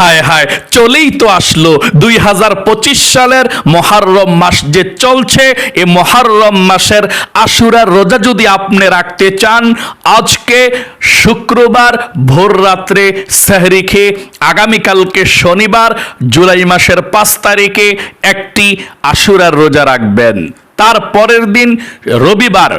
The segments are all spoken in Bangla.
হায় হায়, চলেই তো আসলো দুই হাজার পঁচিশ সালের মহারম মাস যে চলছে। এ মহারম মাসের আশুরার রোজা যদি আপনি রাখতে চান, আজকে শুক্রবার ভোর রাত্রে সেহরি খেয়ে আগামীকালকে শনিবার জুলাই মাসের পাঁচ তারিখে একটি আশুরার রোজা রাখবেন। তার পরের দিন রবিবার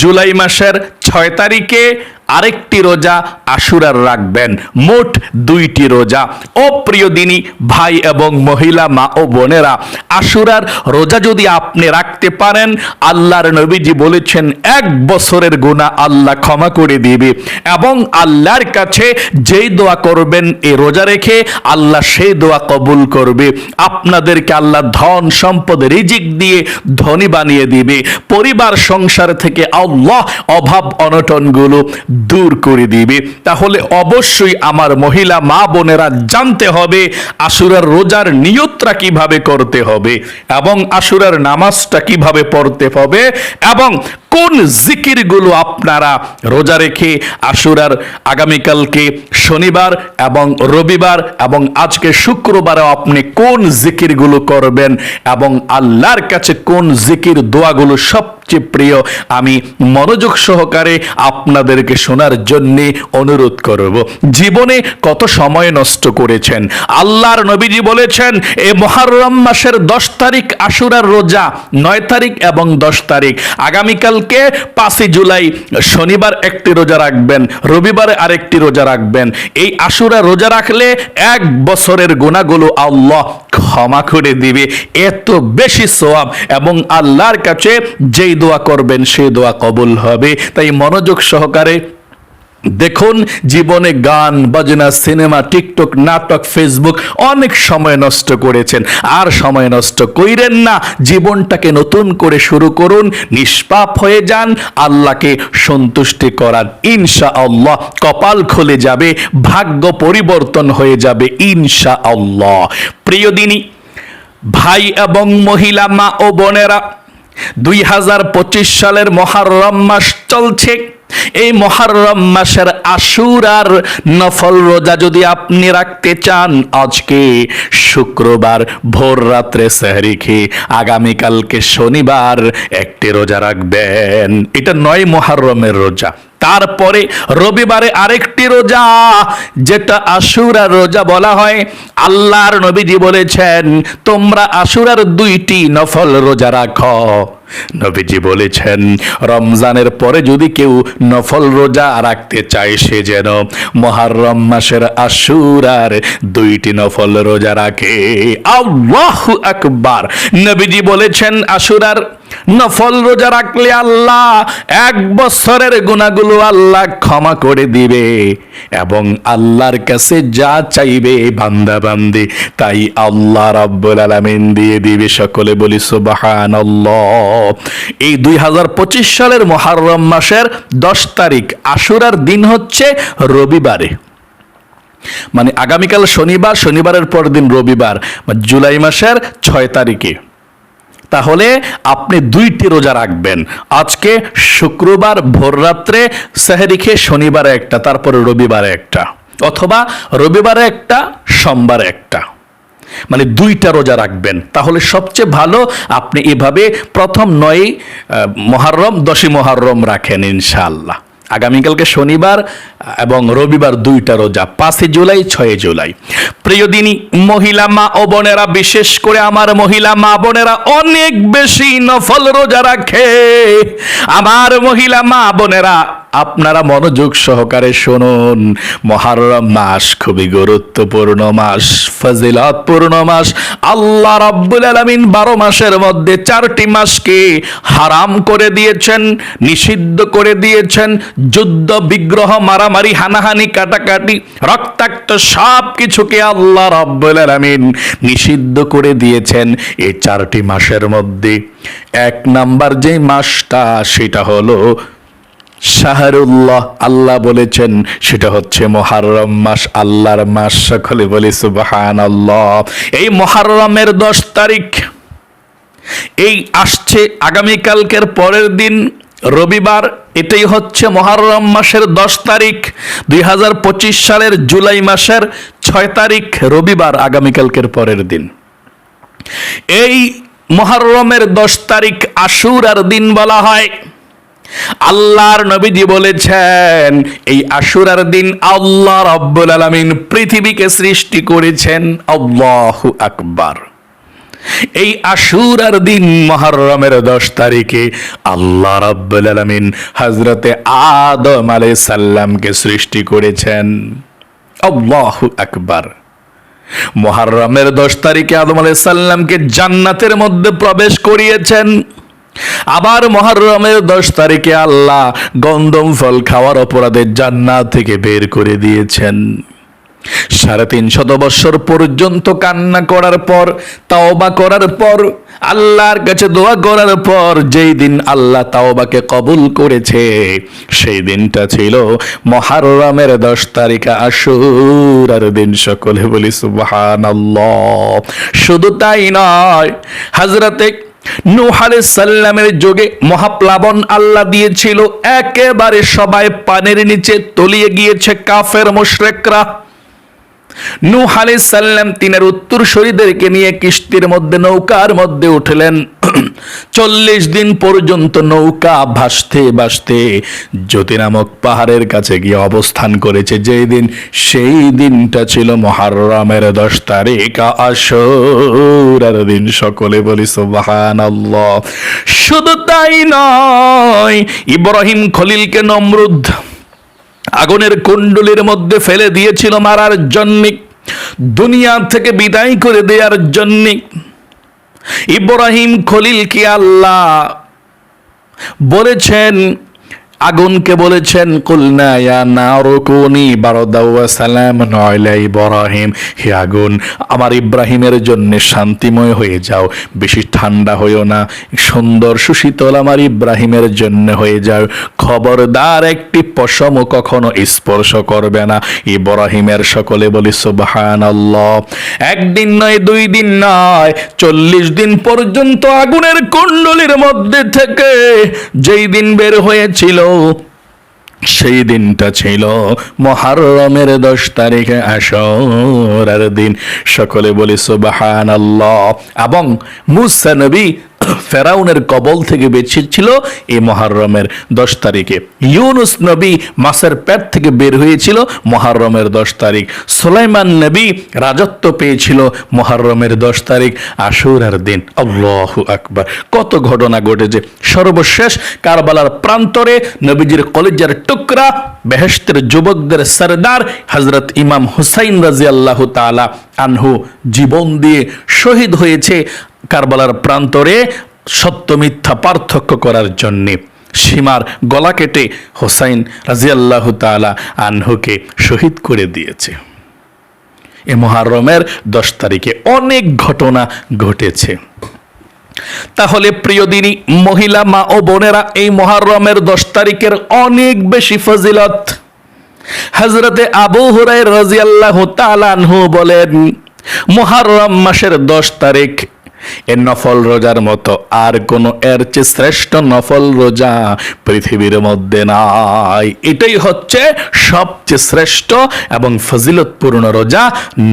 জুলাই মাসের ছয় তারিখে আরেকটি রোজা আশুরার রাখবেন, মোট দুইটি রোজা। ও প্রিয় দিনী, ভাই এবং মহিলা, মা ও বোনেরা, আশুরার রোজা যদি আপনি রাখতে পারেন, আল্লাহর নবীজি বলেছেন, এক বছরের গুণা আল্লাহ ক্ষমা করে দিবে। এবং আল্লাহর কাছে যেই দোয়া করবেন এই রোজা রেখে আল্লাহ সেই দোয়া কবুল করবে। আপনাদেরকে আল্লাহ ধন, সম্পদ, রিজিক দিয়ে ধনী বানিয়ে দিবে। পরিবার, সংসার থেকে আল্লাহ অভাব, অনটনগুলো দূর করে দিবে। তাহলে অবশ্যই আমার মহিলা মা বোনেরা জানতে হবে আশুরার রোজার নিয়তটা কীভাবে করতে হবে এবং আশুরার নামাজটা কীভাবে পড়তে হবে এবং কোন জিকিরগুলো আপনারা রোজা রেখে আশুরার আগামীকালকে শনিবার এবং রবিবার এবং আজকে শুক্রবারও আপনি কোন জিকিরগুলো করবেন এবং আল্লাহর কাছে কোন জিকির দোয়াগুলো সবচেয়ে প্রিয়, আমি মনোযোগ সহকারে আপনাদেরকে শোনার জন্যে অনুরোধ করব। জীবনে কত সময় নষ্ট করেছেন? আল্লাহর নবীজি বলেছেন, এ মহারম মাসের দশ তারিখ আশুরার রোজা, নয় তারিখ এবং দশ তারিখ। আগামীকালকে পাঁচই জুলাই শনিবার একটি রোজা রাখবেন, রবিবারে আরেকটি রোজা রাখবেন। এই আশুরা রোজা রাখলে এক বছরের গুণাগুলো আল্লাহ ক্ষমা করে দিবে। এত বেশি সোয়াব এবং আল্লাহর কাছে যেই দোয়া করবেন, সেই দোয়া কবুল হবে। তাই মনোযোগ সহকারে দেখুন, জীবনে গান, বাজনা, সিনেমা, টিকটক, নাটক, ফেসবুক অনেক সময় নষ্ট করেছেন। আর সময় নষ্ট কইরেন না, জীবনটাকে নতুন করে শুরু করুন, নিষ্পাপ হয়ে যান, আল্লাহকে সন্তুষ্টি করান ইনশা আল্লাহ কপাল খুলে যাবে, ভাগ্য পরিবর্তন হয়ে যাবে ইনশা আল্লাহ প্রিয় দিনী, ভাই এবং মহিলা, মা ও বোনেরা, দুই হাজার পঁচিশ সালের মহারম মাস চলছে। এই মহারম মাসের আশুরার নফল রোজা যদি আপনি রাখতে চান, আজকে শুক্রবার ভোর রাত্রে সেহরি খেয়ে আগামীকালকে শনিবার একটি রোজা রাখবেন। এটা নয় মহারমের রোজা। তারপরে রবিবারে আরেকটি রোজা, যেটা আশুরার রোজা বলা হয়। আল্লাহর নবীজি বলেছেন, তোমরা আশুরার দুইটি নফল রোজা রাখো। নবীজি বলেছেন, রমজানের পরে যদি কেউ নফল রোজা রাখতে চায়, সে যেন মহারম মাসের আশুরার দুইটি নফল রোজা রাখে। আল্লাহু আকবার। নবীজি বলেছেন, আশুরার নফল রোজা রাখলে আল্লাহ এক বছরের গুণাগুলো আল্লাহ ক্ষমা করে দিবে এবং আল্লাহর কাছে যা চাইবে বান্দা বান্দি, তাই আল্লাহ রাব্বুল আলামিন দিয়ে দিবে। সকলে বলি সুবহানাল্লাহ। এই দুই হাজার পঁচিশ সালের মহারম মাসের দশ তারিখ, আশুরার দিন হচ্ছে রবিবারে। মানে আগামীকাল শনিবার, শনিবারের পর দিন রবিবার মানে জুলাই মাসের ছয় তারিখে। তাহলে আপনি দুইটি রোজা রাখবেন। আজকে শুক্রবার ভোররাত্রে সেহরি খেয়ে শনিবারে একটা, তারপরে রবিবারে একটা, অথবা রবিবারে একটা, সোমবারে একটা। মানে দুইটা রোজা রাখবেন। তাহলে সবচেয়ে ভালো আপনি এভাবে প্রথম নয় মহারম, দশই মহারম রাখেন ইনশাআল্লাহ। আগামীকালকে শনিবার এবং রবিবার দুইটা রোজা, পাঁচই জুলাই ছয় জুলাই। প্রিয় দিনী, মহিলা মা ও বোনেরা, বিশেষ করে আমার মহিলা মা বোনেরা, অনেক বেশি নফল রোজা রাখে। আমার মহিলা মা বোনেরা, আপনারা মনোযোগ সহকারে শুনুন। মহারম মাস খুবই গুরুত্বপূর্ণ মাস, ফজিলতপূর্ণ মাস। আল্লাহ রাব্বুল আলামিন বারো মাসের মধ্যে চারটি মাসকে হারাম করে দিয়েছেন, নিষিদ্ধ করে দিয়েছেন যুদ্ধ, বিগ্রহ, মারামারি, হানাহানি, কাটাকাটি, রক্তাক্ত সব কিছুকে আল্লাহ আলামিন নিষিদ্ধ করে দিয়েছেন এই চারটি মাসের মধ্যে। এক নাম্বার যে মাসটা, সেটা হলো শাহরুল্লাহ। আল্লাহ বলেছেন, সেটা হচ্ছে মহারম মাস, আল্লাহর মাস। সকলে বলি সুবাহান এই মহারমের দশ তারিখ, এই আসছে আগামীকালকের পরের দিন রবিবার এটাই হচ্ছে মহারম মাসের দশ তারিখ, দুই হাজার পঁচিশ সালের জুলাই মাসের ছয় তারিখ রবিবার আগামীকালকের পরের দিন। এই মহরমের দশ তারিখ আশুর আর দিন বলা হয়। আল্লাহর নবীজি বলেছেন, এই আশুরার দিন আল্লাহ রব্বুল আলামিন পৃথিবীকে সৃষ্টি করেছেন। আল্লাহু আকবার। এই আশুরার দিন মহরমের দশ তারিখে আল্লাহ রাব্বুল আলামিন হজরতে আদম আলাই সাল্লামকে সৃষ্টি করেছেন। আল্লাহু আকবার। মহরমের দশ তারিখে আদম আলাই সাল্লামকে জান্নাতের মধ্যে প্রবেশ করিয়েছেন। আবার মহরমের দশ তারিখে আল্লাহ গন্ধম ফল খাওয়ার অপরাধে জান্নাত থেকে বের করে দিয়েছেন। সাড়ে তিন শত বৎসর পর্যন্ত কান্না করার পর, তাওবা করার পর, আল্লাহর কাছে দোয়া করার পর, যেই দিন আল্লাহ তাওবাকে কবুল করেছে, সেই দিনটা ছিল মহারমের দশ তারিখ আশুর আর দিন সকলে বলি সুবাহান শুধু তাই নয় হাজরাতে নূহ সাল্লামের যোগে মহাপ্লাবন আল্লাহ দিয়েছিল, একেবারে সবাই পানের নিচে তলিয়ে গিয়েছে কাফের মুশরেকরা। নূহ সাল্লাম তিনের উত্তর শরীরদেরকে নিয়ে কিস্তির মধ্যে, নৌকার মধ্যে উঠলেন। চল্লিশ দিন পর্যন্ত নৌকা ভাসতে ভাসতে জ্যোতি নামক পাহাড়ের কাছে গিয়ে অবস্থান করেছে। যেই দিন, সেই দিনটা ছিল মহারমের দশ তারিখ দিন। সকলে বলি সোবাহান শুধু তাই নয়, ইব্রাহিম খলিলকে নমরুদ্ধ আগুনের কুণ্ডলির মধ্যে ফেলে দিয়েছিল মারার জন্য, দুনিয়া থেকে বিদায় করে দেওয়ার জন্য। ইব্রাহিম খলিলকে আল্লাহ বলেছেন আগুনকে বলেছেন কুলনা ইয়া নারুকুনি বারদাওয়া সালাম ইব্রাহিম। হে আগুন, আমার ইব্রাহিমের জন্য শান্তিময় হয়ে যাও, বেশি ঠান্ডা হইও না, সুন্দর সুশীতল আমার ইব্রাহিমের জন্য হয়ে যাও। খবরদার একটি পশম কখনো স্পর্শ করবে না, ইব্রাহিমের সকলে বলি সুবহান একদিন নয়, দুই দিন নয়, চল্লিশ দিন পর্যন্ত আগুনের কুণ্ডলির মধ্যে থেকে যেই দিন বের হয়েছিল সেই দিনটা ছিল মহারমের দশ তারিখে আসর দিন। সকলে বলি সুবাহান এবং মুসা নবী ফেরাউনের কবল থেকে বেঁচেছিল এই মহারমের দশ তারিখে। ইউনুস নবী মাসের পেট থেকে বের হয়েছিল মহারমের দশ তারিখ। সোলাইমান নবী রাজত্ব পেয়েছিল মহারমের দশ তারিখ, আশুরার দিন। আল্লাহ আকবার। কত ঘটনা ঘটেছে। সর্বশেষ কারবালার প্রান্তরে নবীজির কলেজের টুকরা বেহেস্তের যুবকদের সরদার হজরত ইমাম হুসাইন রাজি আল্লাহ তালা আনহু জীবন দিয়ে শহীদ হয়েছে কারবালার প্রান্তরে সত্য মিথ্যা পার্থক্য করার জন্যে। সীমার গলা কেটে হোসাইন রাজিয়াল্লাহ তালা আনহুকে শহীদ করে দিয়েছে। এ মহারমের দশ তারিখে অনেক ঘটনা ঘটেছে। তাহলে প্রিয় দিনী, মহিলা মা ও বোনেরা, এই মহারমের দশ তারিখের অনেক বেশি ফজিলত হজরতে আবু হুরাই রাজিয়াল্লাহ তালানহু বলেন মহারম মাসের দশ তারিখ, এ নফল রোজার মতো আর কোন এর চেয়ে শ্রেষ্ঠ নফল রোজা পৃথিবীর মধ্যে নাই। এটাই হচ্ছে সবচেয়ে শ্রেষ্ঠ এবং ফজিলতপূর্ণ রোজা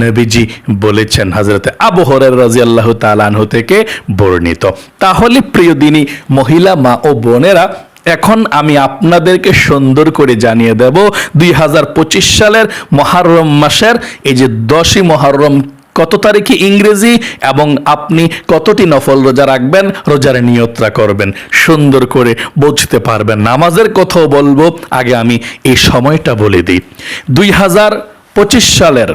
নবীজি বলেছেন হজরতে আবু হরের রাজি আল্লাহ তালানহু থেকে বর্ণিত। তাহলে প্রিয় দিনী, মহিলা মা ও বোনেরা এখন আমি আপনাদেরকে সুন্দর করে জানিয়ে দেব দুই হাজার পঁচিশ সালের মহারম মাসের এই যে দশই মহারম কত তারিখে ইংরেজি এবং আপনি কতটি নফল রোজা রাখবেন, রোজার নিয়ত্রা করবেন, সুন্দর করে বুঝতে পারবেন। নামাজের কথাও বলব, আগে আমি এই সময়টা বলে দিই। দুই হাজার পঁচিশ সালের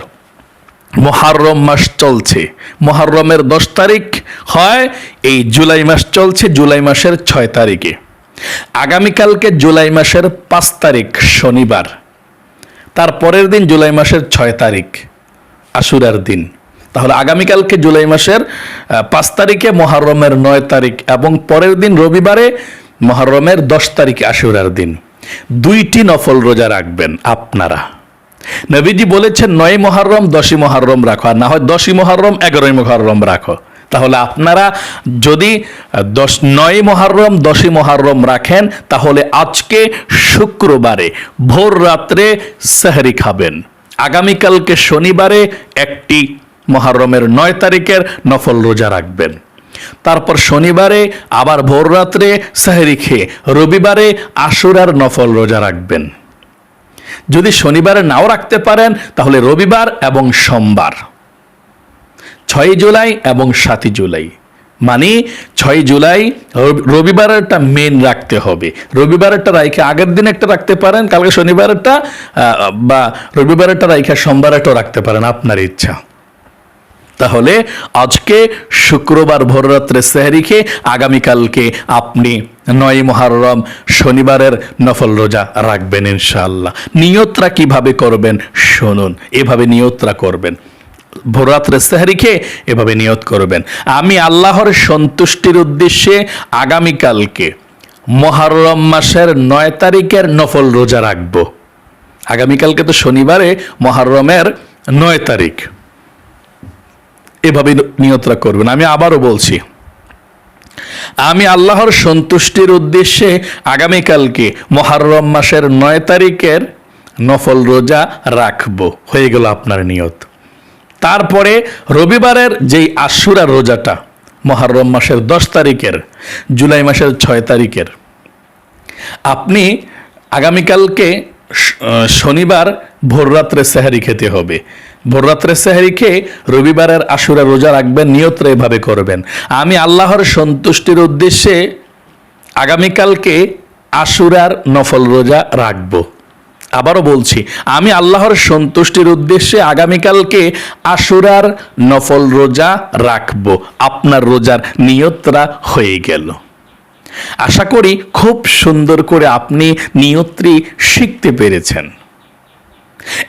মহারম মাস চলছে। মহারমের দশ তারিখ হয়, এই জুলাই মাস চলছে, জুলাই মাসের ছয় তারিখে। আগামীকালকে জুলাই মাসের পাঁচ তারিখ, শনিবার। তার পরের দিন জুলাই মাসের ছয় তারিখ, আশুরার দিন। তাহলে আগামীকালকে জুলাই মাসের পাঁচ তারিখে মহারমের নয় তারিখ এবং পরের দিন রবিবারে মহারমের দশ তারিখে আশুরার দিন। দুইটি নফল রোজা রাখবেন আপনারা। নবীজি বলেছেন, নয় মহারম দশই মহারম রাখো, আর না হয় দশই মহারম এগারোই মহারম রাখো। তাহলে আপনারা যদি দশ, নয় মহারম, দশই মহারম রাখেন, তাহলে আজকে শুক্রবারে ভোর রাত্রে সেহরি খাবেন। আগামীকালকে শনিবারে একটি মহারমের নয় তারিখের নফল রোজা রাখবেন। তারপর শনিবারে আবার ভোর রাত্রে সেহরি খেয়ে রবিবারে আশুরার নফল রোজা রাখবেন। যদি শনিবারে নাও রাখতে পারেন, তাহলে রবিবার এবং সোমবার। ছয় জুলাই এবং সাতই জুলাই। মানে ছয় জুলাই রবি- রবিবারেরটা মেন রাখতে হবে। রবিবারেরটা রাইখে আগের দিন একটা রাখতে পারেন, কালকে শনিবারেরটা বা রবিবারেরটা রাইখে সোমবারেরটাও রাখতে পারেন, আপনার ইচ্ছা। তাহলে আজকে শুক্রবার ভোররাত্রে সেহরি খেয়ে আগামীকালকে আপনি নয় মহারম শনিবারের নফল রোজা রাখবেন ইনশাআল্লাহ। নিয়তরা কীভাবে করবেন, শুনুন। এভাবে নিয়তরা করবেন। ভোররাত্রে সেহরি এভাবে নিয়ত করবেন। আমি আল্লাহর সন্তুষ্টির উদ্দেশ্যে আগামীকালকে মহারম মাসের নয় তারিখের নফল রোজা রাখব। আগামীকালকে তো শনিবারে মহারমের নয় তারিখ। এভাবে নিয়তরা করবেন। আমি আবারও বলছি, আমি আল্লাহর সন্তুষ্টির উদ্দেশ্যে আগামীকালকে মহারম মাসের নয় তারিখের নফল রোজা রাখব। হয়ে গেল আপনার নিয়ত। তারপরে রবিবারের যেই আশুরা রোজাটা, মহারম মাসের দশ তারিখের, জুলাই মাসের ছয় তারিখের, আপনি আগামীকালকে শনিবার ভোররাত্রে সেহারি খেতে হবে। ভোররাত্রে সেহারি খেয়ে রবিবারের আশুরা রোজা রাখবেন, নিয়ত্রে এভাবে করবেন। আমি আল্লাহর সন্তুষ্টির উদ্দেশ্যে আগামীকালকে আশুরার নফল রোজা রাখব। আবারও বলছি, আমি আল্লাহর সন্তুষ্টির উদ্দেশ্যে আগামীকালকে আশুরার নফল রোজা রাখব। আপনার রোজার নিয়তরা হয়ে গেল। আশা করি খুব সুন্দর করে আপনি নিয়ত্রী শিখতে পেরেছেন।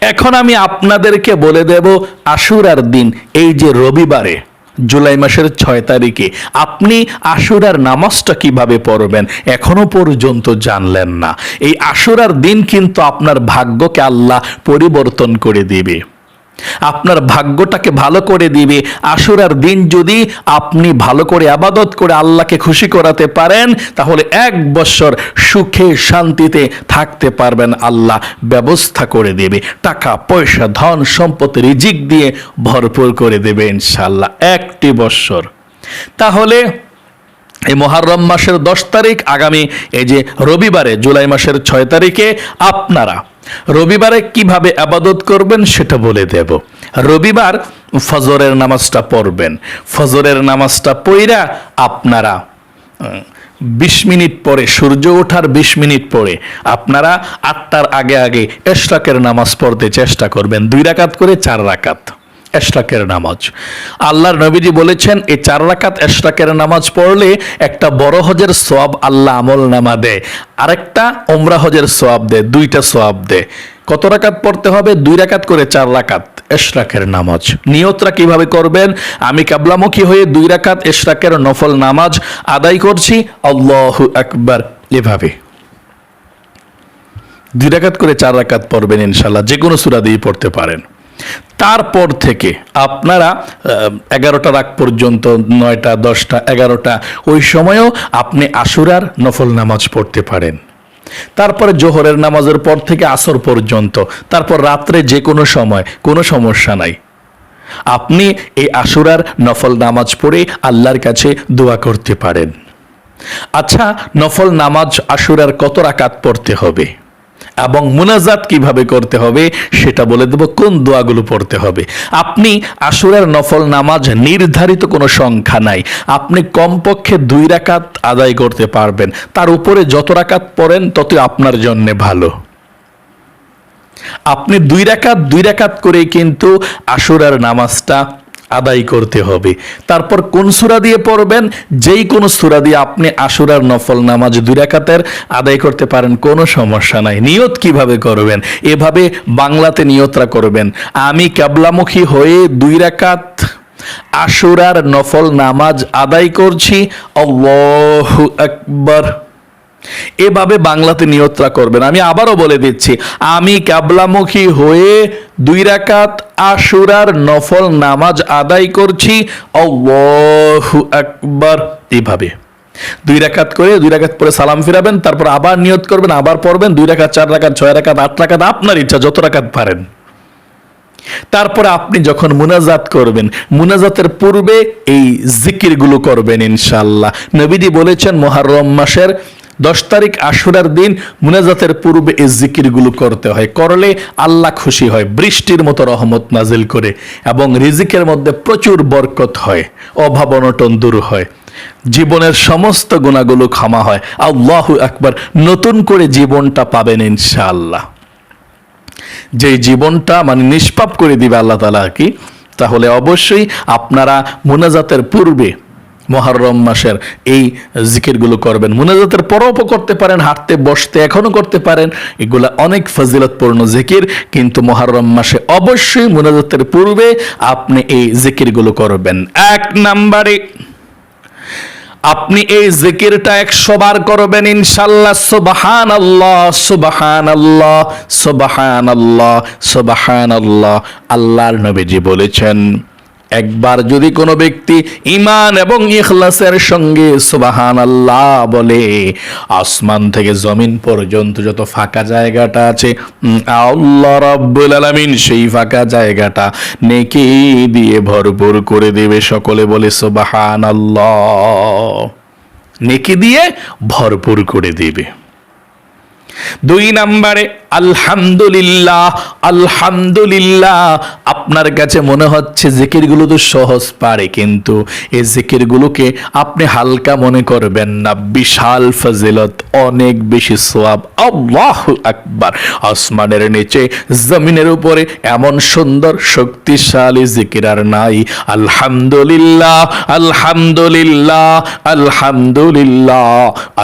এখন আমি আপনাদেরকে বলে দেব আশুরার দিন, এই যে রবিবারে। জুলাই মাসের ছয় তারিখে। আপনি আশুরার নামাজটা কীভাবে পড়বেন এখনও পর্যন্ত জানলেন না। এই আশুরার দিন কিন্তু আপনার ভাগ্যকে আল্লাহ পরিবর্তন করে দেবে। আপনার ভাগ্যটাকে ভালো করে দিবে। আশুরার দিন যদি আপনি ভালো করে আবাদত করে আল্লাহকে খুশি করাতে পারেন, তাহলে এক বছর সুখে শান্তিতে থাকতে পারবেন আল্লাহ। ব্যবস্থা করে দেবে। টাকা, পয়সা, ধন সম্পত্তি রিজিক দিয়ে ভরপুর করে দেবে ইনশাল্লাহ একটি বছর। তাহলে এই মহারম মাসের দশ তারিখ আগামী এই যে রবিবারে, জুলাই মাসের ছয় তারিখে আপনারা রবিবারে কীভাবে আবাদত করবেন সেটা বলে দেব। রবিবার ফজরের নামাজটা পড়বেন। ফজরের নামাজটা পইরা আপনারা বিশ মিনিট পরে, সূর্য ওঠার বিশ মিনিট পরে আপনারা আটটার আগে আগে এশরাকের নামাজ পড়তে চেষ্টা করবেন। দুই রাকাত করে চার রাকাত। এশরাকের নামাজ। আল্লাহর নবীজি বলেছেন এই চার রাকাত এশরাকের নামাজ পড়লে একটা বড় হজের সোয়াব আল্লাহ আমল নামা দেয়। আরেকটা ওমরা হজের সোয়াব দেয়, দুইটা সোয়াব দেয়। কত রাকাত পড়তে হবে? দুই রাকাত করে চার রাকাত এশরাকের নামাজ। নিয়তরা কীভাবে করবেন? আমি কাবলামুখী হয়ে দুই রাকাত এশরাকের নফল নামাজ আদায় করছি। আল্লাহু আকবার। এভাবে। দুই রাকাত করে চার রাকাত পড়বেন ইনশাল্লাহ যে কোনো সুরা দিয়ে পড়তে পারেন। তারপর থেকে আপনারা এগারোটা রাগ পর্যন্ত, নয়টা, দশটা, এগারোটা, ওই সময়ও আপনি আশুরার নফল নামাজ পড়তে পারেন। তারপরে জোহরের নামাজের পর থেকে আসর পর্যন্ত, তারপর রাত্রে যে কোনো সময়, কোনো সমস্যা নাই। আপনি এই আশুরার নফল নামাজ পড়ে আল্লাহর কাছে দোয়া করতে পারেন। আচ্ছা নফল নামাজ আশুরার কত রাকাত পড়তে হবে? এবং মুনাজাত কীভাবে করতে হবে সেটা বলে দেব, কোন দোয়াগুলো পড়তে হবে। আপনি আশুরার নফল নামাজ নির্ধারিত কোনো সংখ্যা নাই। আপনি কমপক্ষে দুই রাকাত আদায় করতে পারবেন। তার উপরে যত রাকাত পড়েন, ততই আপনার জন্য ভালো। আপনি দুই রাকাত দুই রাকাত করেই কিন্তু আশুরার নামাজটা আদায় করতে হবে। তারপর কোন সুরা দিয়ে পড়বেন? যেই কোনো সুরা দিয়ে আপনি আশুরার নফল নামাজ দুই রাকাতের আদায় করতে পারেন, কোনো সমস্যা নাই। নিয়ত কীভাবে করবেন? এভাবে বাংলাতে নিয়তরা করবেন। আমি ক্যাবলামুখী হয়ে দুই রাকাত আশুরার নফল নামাজ আদায় করছি। আল্লাহু আকবার। এভাবে বাংলাতে নিয়ত্রা করবেন আমি আবারও বলে দিচ্ছি, আমি ক্যাবলামুখী হয়ে দুই রাকাত আশুরার নফল নামাজ আদায় করছি। আল্লাহু আকবার। এভাবে দুই রাকাত করে দুই রাকাত পরে সালাম ফিরাবেন, তারপর আবার নিয়ত করবেন, আবার পড়বেন, দুই রাকাত, চার রাকাত, ছয় রাকাত, আট রাকাত, আপনার ইচ্ছা, যত রাকাত পারেন। তারপরে আপনি যখন মুনাজাত করবেন, মুনাজাতের পূর্বে এই জিকিরগুলো করবেন ইনশাল্লাহ নবীদি বলেছেন মহারম মাসের দশ তারিখ আশুরার দিন মুনাজাতের পূর্বে এই জিকিরগুলো করতে হয়। করলে আল্লাহ খুশি হয়, বৃষ্টির মতো রহমত নাজিল করে এবং রিজিকের মধ্যে প্রচুর বরকত হয়, অভাব অনটন দূর হয়। জীবনের সমস্ত গুণাগুলো ক্ষমা হয়। আল্লাহ একবার নতুন করে জীবনটা পাবেন ইনশাআল্লাহ। যে জীবনটা মানে নিষ্পাপ করে দিবে আল্লাহ তালা কি, তাহলে অবশ্যই আপনারা মুনাজাতের পূর্বে মহারম মাসের এই জিকিরগুলো করবেন। মুনাজাতের পরও করতে পারেন, হাঁটতে, বসতে এখনও করতে পারেন। এগুলা অনেক ফজিলতপূর্ণ জিকির, কিন্তু মহারম মাসে অবশ্যই মুনাজাতের পূর্বে আপনি এই জিকিরগুলো করবেন। এক নাম্বারে, আপনি এই জিকিরটা একশো বার করবেন, ইনশাল্লাহ সুবাহান আল্লাহ সুবাহান আল্লাহ সুবাহান আল্লাহ সুবাহান আল্লাহ আল্লাহর নবীজি বলেছেন একবার যদি কোনো ব্যক্তি ইমান এবং ইখলাসের সঙ্গে সুবাহান আল্লাহ বলে, আসমান থেকে জমিন পর্যন্ত যত ফাঁকা জায়গাটা আছে আল্লাহ রাব্বুল আলামিন সেই ফাঁকা জায়গাটা নেকি দিয়ে ভরপুর করে দেবে। সকলে বলে সুবাহান আল্লাহ নেকি দিয়ে ভরপুর করে দেবে। দুই নম্বরে আলহামদুলিল্লাহ আলহামদুলিল্লাহ। আপনার কাছে মনে হচ্ছে জিকিরগুলো তো সহজ পারে, কিন্তু এই জিকিরগুলোকে আপনি হালকা মনে করবেন না। বিশাল ফজিলত, অনেক বেশি সোয়াব। আল্লাহ আকবার। আসমানের নিচে, জমিনের উপরে এমন সুন্দর, শক্তিশালী জিকির আর নাই। আলহামদুলিল্লাহ আলহামদুলিল্লাহ আলহামদুলিল্লাহ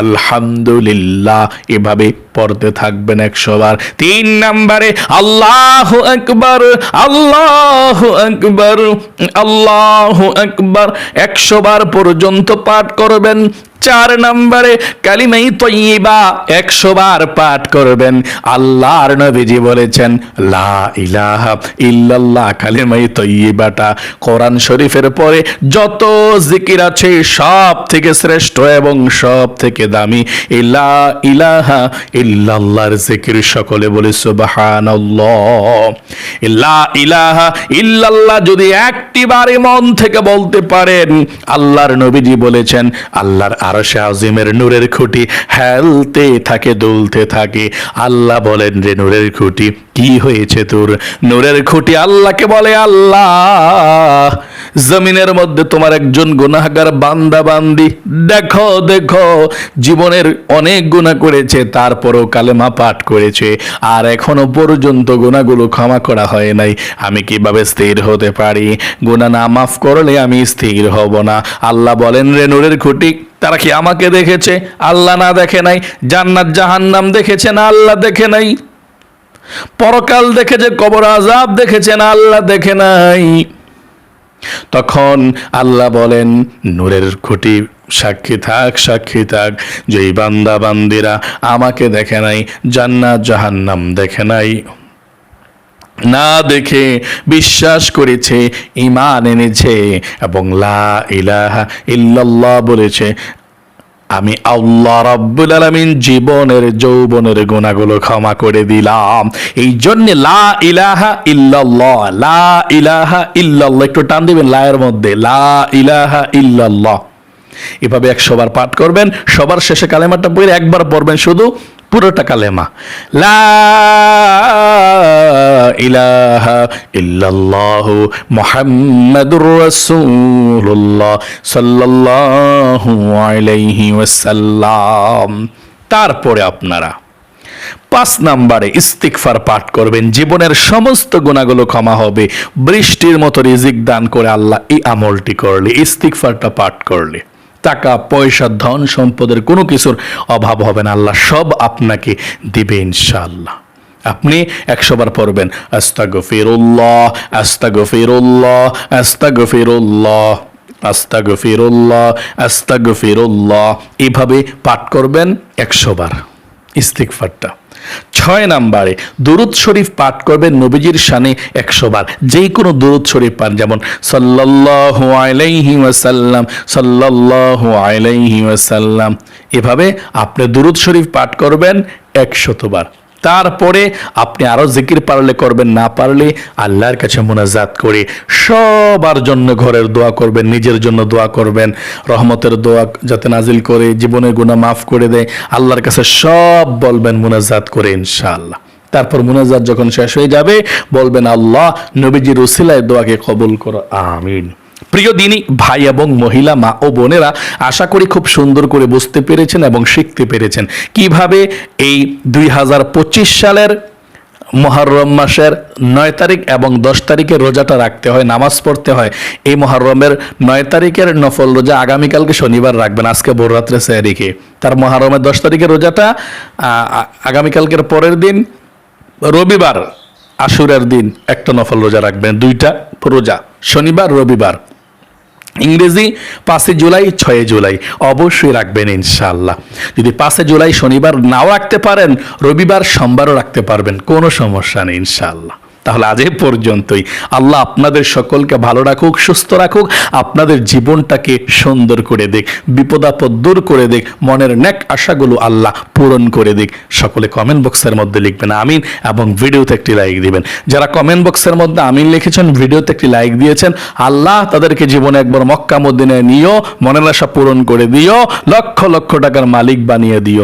আলহামদুলিল্লাহ। এভাবে পড়তে থাকবেন একশো বার। তিন নম্বরে আল্লাহ আকবর আল্লাহ আকবর আল্লাহ আকবর। একশো বার পর্যন্ত পাঠ করবেন। চার নম্বরে কালিমাই তৈবা একশো বার পাঠ করবেন। আল্লাহর নবীজি বলেছেন, লা ইলাহা ইল্লাল্লাহ কালিমাই তৈবাটা কোরআন শরীফের পরে যত জিকির আছে সব থেকে শ্রেষ্ঠ এবং সব থেকে দামি। ইলা ইলাহা ইল্লাল্লাহর জিকির সকলে বলে, সুবহানাল্লাহ। লা ইলাহা ইল্লাল্লাহ যদি একটি বারে মন থেকে বলতে পারেন, আল্লাহর নবীজি বলেছেন, আল্লাহর আরশে আজিমের নূরের খুঁটি হেলতে থাকে দুলতে থাকে। আল্লাহ বলেন রে নূরের খুঁটি কি হয়েছে তোর? নূরের খুঁটি আল্লাহকে বলে, আল্লাহ, জমিনের মধ্যে তোমার একজন গুনাহগার বান্দা বান্দি। দেখো দেখো, জীবনের অনেক গুনাহ করেছে, তারপরও কালেমা পাঠ করেছে, আর এখনও পর্যন্ত গুনাহগুলো ক্ষমা করা হয় নাই। আমি কীভাবে স্থির হতে পারি? গুনাহ না মাফ করলে আমি স্থির হব না। আল্লাহ বলেন, রে নূরের খুঁটি, তারা কি আমাকে দেখেছে? আল্লাহ না দেখে নাই? জান্নাত জাহান্নাম দেখেছে না আল্লাহ দেখে নাই? পরকাল দেখেছে, কবর আজাব দেখেছেন আল্লাহ দেখে নাই। তখন আল্লাহ বলেন, নূরের খুঁটি, সাক্ষী থাক সাক্ষী থাক। যেই বান্দা, বান্দিরা আমাকে দেখে নাই, জান্নাত, জাহান্নাম দেখে নাই। না দেখে বিশ্বাস করেছে ইমান এনেছে এবং লা ইলাহা ইল্লাল্লাহ বলেছে আমি আল্লাহ রাব্বুল আলামিন জীবনের, যৌবনের গুণাগুলো ক্ষমা করে দিলাম। এই জন্য লা ইলাহা ইল্লাল্লাহ, লা ইলাহা ইল্লাল্লাহ, একটু টান দিবেন লায়ের মধ্যে, লা ইলাহা ইল্লাল্লাহ। এভাবে একশো বার পাঠ করবেন, সবার শেষে কালেমাটা পড়ে একবার পড়বেন শুধু পুরোটা কালেমা। লা তারপরে আপনারা পাঁচ নাম্বারে ইস্তিকফার পাঠ করবেন। জীবনের সমস্ত গুণাগুলো ক্ষমা হবে। বৃষ্টির মতো রিজিক দান করে আল্লাহ এই আমলটি করলে ইস্তিকফারটা পাঠ করলে। টাকা, পয়সা, ধন সম্পদের কোনো কিছুর অভাব হবে না। আল্লাহ সব আপনাকে দিবে ইনশাআল্লাহ। আপনি একশো বার পড়বেন আস্তা গফিরুল্লাহ আস্তা গফিরুল্লাহ আস্তা গফিরুল্লাহ আস্তাগফিরুল্লাহ আস্তাগফিরুল্লাহ। এভাবে পাঠ করবেন একশো বার ইস্তিকফারটা ছয় নাম্বারে, দুরুদ শরীফ পাঠ করবেন নবীজির শানে একশো বার। যে কোনো দুরুদ শরীফ পান যেমন, সাল্লাল্লাহু আলাইহি ওয়াসাল্লাম, সাল্লাল্লাহু আলাইহি ওয়াসাল্লাম। এভাবে আপনি দুরুদ শরীফ পাঠ করবেন একশতবার তারপরে আপনি আরও জিকির পারলে করবেন, না পারলে আল্লাহর কাছে মোনাজাত করে সবার জন্য ঘরের দোয়া করবেন, নিজের জন্য দোয়া করবেন, রহমতের দোয়া যাতে নাজিল করে, জীবনের গুণা মাফ করে দেয়, আল্লাহর কাছে সব বলবেন মোনাজাত করে ইনশাআল্লাহ। তারপর মুনাজাত যখন শেষ হয়ে যাবে, বলবেন আল্লাহ নবীজির উসিলায় দোয়াকে কবুল করো, আমিন। প্রিয় দিনী, ভাই এবং মহিলা, মা ও বোনেরা, আশা করি খুব সুন্দর করে বুঝতে পেরেছেন এবং শিখতে পেরেছেন কীভাবে এই দুই হাজার পঁচিশ সালের মহরম মাসের নয় তারিখ এবং দশ তারিখের রোজাটা রাখতে হয়, নামাজ পড়তে হয়। এই মহরমের নয় তারিখের নফল রোজা আগামীকালকে শনিবার রাখবেন, আজকে ভোর রাত্রে স্যারিকে তার মহরমের দশ তারিখের রোজাটা আগামীকালকের পরের দিন, রবিবার আশুরের দিন একটা নফল রোজা রাখবেন, দুইটা রোজা, শনিবার, রবিবার। ইংরেজি পাঁচই জুলাই ছয় জুলাই। অবশ্যই রাখবেন ইনশাল্লাহ যদি পাঁচে জুলাই শনিবার নাও রাখতে পারেন, রবিবার সোমবারও রাখতে পারবেন, কোনো সমস্যা নেই ইনশাআল্লাহ। তাহলে আজ পর্যন্তই। আল্লাহ আপনাদের সকলকে ভালো রাখুক, সুস্থ রাখুক, আপনাদের জীবনটাকে সুন্দর করে দিক, বিপদাপদ দূর করে দিক, মনের নেক আশাগুলো আল্লাহ পূরণ করে দিক। সকলে কমেন্ট বক্সের মধ্যে লিখবেন, আমিন, এবং ভিডিওতে একটি লাইক দিবেন। যারা কমেন্ট বক্সের মধ্যে আমিন লিখেছেন, ভিডিওতে একটি লাইক দিয়েছেন, আল্লাহ তাদেরকে জীবনে একবার মক্কা মদিনায় নিও, মনের আশা পূরণ করে দিও, লক্ষ লক্ষ টাকার মালিক বানিয়ে দিও।